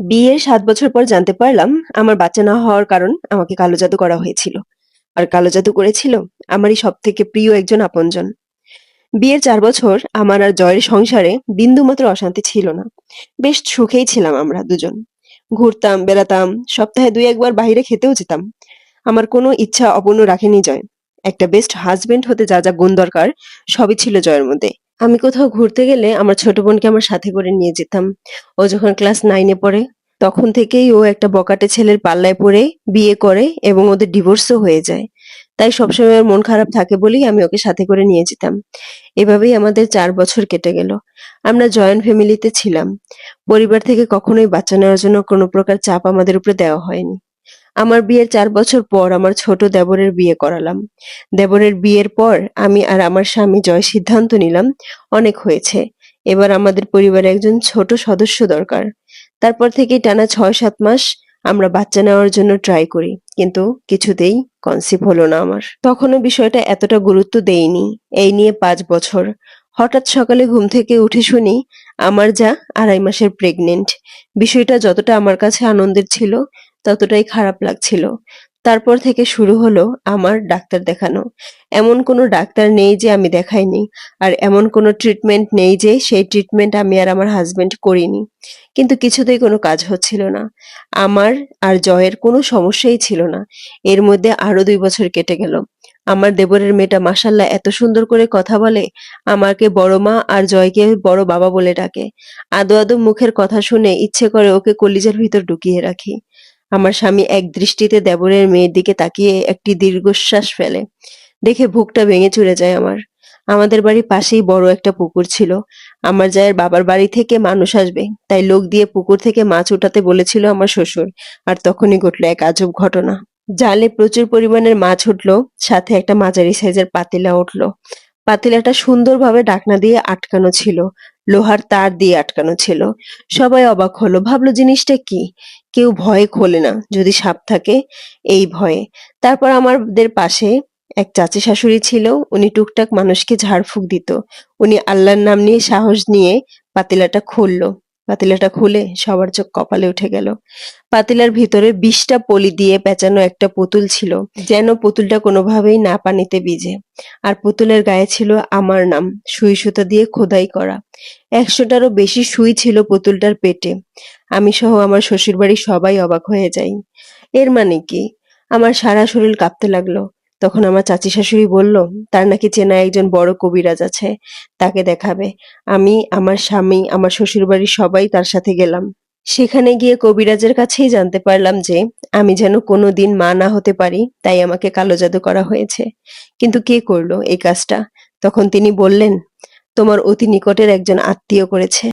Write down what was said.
বিয়ের সাত বছর পর জানতে পারলাম আমার বাচ্চা না হওয়ার কারণ আমাকে কালো জাদু করা হয়েছিল। আর কালো জাদু করেছিল আমারই সব থেকে প্রিয় একজন আপনজন। বিয়ের চার বছর আমার আর জয়ের সংসারে বিন্দুমাত্র অশান্তি ছিল না। বেশ সুখেই ছিলাম আমরা দুজন। ঘুরতাম, বেড়াতাম, সপ্তাহে দুই একবার বাইরে খেতেও যেতাম। আমার কোনো ইচ্ছা অপূর্ণ রাখেনি জয়। একটা বেস্ট হাজবেন্ড হতে যা যা গুণ দরকার সবই ছিল জয়ের মধ্যে। আমি কোথাও ঘুরতে গেলে আমার ছোট বোনকে আমার সাথে করে নিয়ে যেতাম। ও যখন ক্লাস নাইনে পড়ে, তখন থেকেই ও একটা বকাটে ছেলের পাল্লায় পড়ে, বিয়ে করে এবং ওদের ডিভোর্সও হয়ে যায়। তাই সবসময় ওর মন খারাপ থাকে বলেই আমি ওকে সাথে করে নিয়ে যেতাম। এভাবেই আমাদের চার বছর কেটে গেল। আমরা জয়েন্ট ফ্যামিলিতে ছিলাম। পরিবার থেকে কখনোই বাচ্চা নেওয়ার জন্য কোনো প্রকার চাপ আমাদের উপরে দেওয়া হয়নি। আমার বিয়ের চার বছর পর আমার ছোট দেবরের বিয়ে করালাম। দেবরের বিয়ের পর আমি আর আমার স্বামী জয় সিদ্ধান্ত নিলাম, অনেক হয়েছে। এবার আমাদের পরিবারে একজন ছোট সদস্য দরকার। তারপর থেকে টানা ছয় সাত মাস আমরা বাচ্চা নেওয়ার জন্য ট্রাই করি, কিন্তু কিছুতেই কনসিভ হলো না আমার। তখনও বিষয়টা এতটা গুরুত্ব দেইনি, এই নিয়ে পাঁচ বছর। হঠাৎ সকালে ঘুম থেকে উঠে শুনি আমার যা আড়াই মাসের প্রেগনেন্ট বিষয়টা যতটা আমার কাছে আনন্দের ছিল ততটাই খারাপ লাগছিল। তারপর থেকে শুরু হলো আমার ডাক্তার দেখানো। এমন কোনো ডাক্তার নেই যে আমি দেখাইনি, আর এমন কোনো ট্রিটমেন্ট নেই যে সেই ট্রিটমেন্ট আমি আর আমার হাজবেন্ড করিনি। কিন্তু কিছুতেই কোনো কাজ হচ্ছিল না। আমার আর জয়ের কোনো সমস্যাই ছিল না। এর মধ্যে আরও দুই বছর কেটে গেল। আমার দেবরের মেয়েটা মাসাল্লাহ এত সুন্দর করে কথা বলে, আমাকে বড় মা আর জয়কে বড় বাবা বলে ডাকে। আদো আদো মুখের কথা শুনে ইচ্ছে করে ওকে কলিজার ভিতর ঢুকিয়ে রাখি। আমার স্বামী এক দৃষ্টিতে দেবরের মেয়ের দিকে তাকিয়ে একটি দীর্ঘশ্বাস ফেলে। দেখে বুকটা ভেঙে চুরে যায় আমার। আমাদের বাড়ির পাশেই বড় একটা পুকুর ছিল। আমার জায়ের বাবার বাড়ি থেকে মানুষ আসবে, তাই লোক দিয়ে পুকুর থেকে মাছ উঠাতে বলেছিল আমার শ্বশুর। আর তখনই ঘটলো এক আজব ঘটনা। জালে প্রচুর পরিমাণের মাছ উঠল, সাথে একটা মাঝারি সাইজের পাতিলা উঠল। পাতিলাটা সুন্দরভাবে ডাকনা দিয়ে আটকানো ছিল। লোহার তার দিয়ে আটকানো ছিল। সবাই অবাক হলো। ভাবলো, জিনিসটা কি? কেউ ভয়ে খোলে না, যদি সাপ থাকে এই ভয়ে। তারপর আমাদের পাশে এক চাচি শাশুড়ি ছিল। উনি টুকটাক মানুষকে ঝাড়ফুঁক দিত। উনি আল্লাহর নাম নিয়ে সাহস নিয়ে পাতিলাটা খুললো। পাতিলাটা খুলে সবার চোখ কপালে উঠে গেল। পাতিলার ভিতরে বিশটা পলি দিয়ে পেঁচানো একটা পুতুল ছিল, যেন পুতুলটা কোনোভাবেই না পানিতে ভিজে। আর পুতুলের গায়ে ছিল আমার নাম, সুই সুতা দিয়ে খোদাই করা। একশোটারও বেশি সুই ছিল পুতুলটার পেটে। আমি সহ আমার শ্বশুর বাড়ির সবাই অবাক হয়ে যাই। এর মানে কি? আমার সারা শরীর কাঁপতে লাগল। তখন আমার চাচি শাশুড়ি বলল, তার নাকি চেনা একজন বড় কবিরাজ আছে, তাকে দেখাবে। আমি, আমার স্বামী, আমার শ্বশুর বাড়ির সবাই তার সাথে গেলাম। সেখানে গিয়ে কবিরাজের কাছেই জানতে পারলাম যে, আমি যেন কোনো দিন মা না হতে পারি, তাই আমাকে কালো জাদু করা হয়েছে। কিন্তু কে করল এই কাজটা? তখন তিনি বললেন, তোমার অতি নিকটের একজন আত্মীয় করেছে।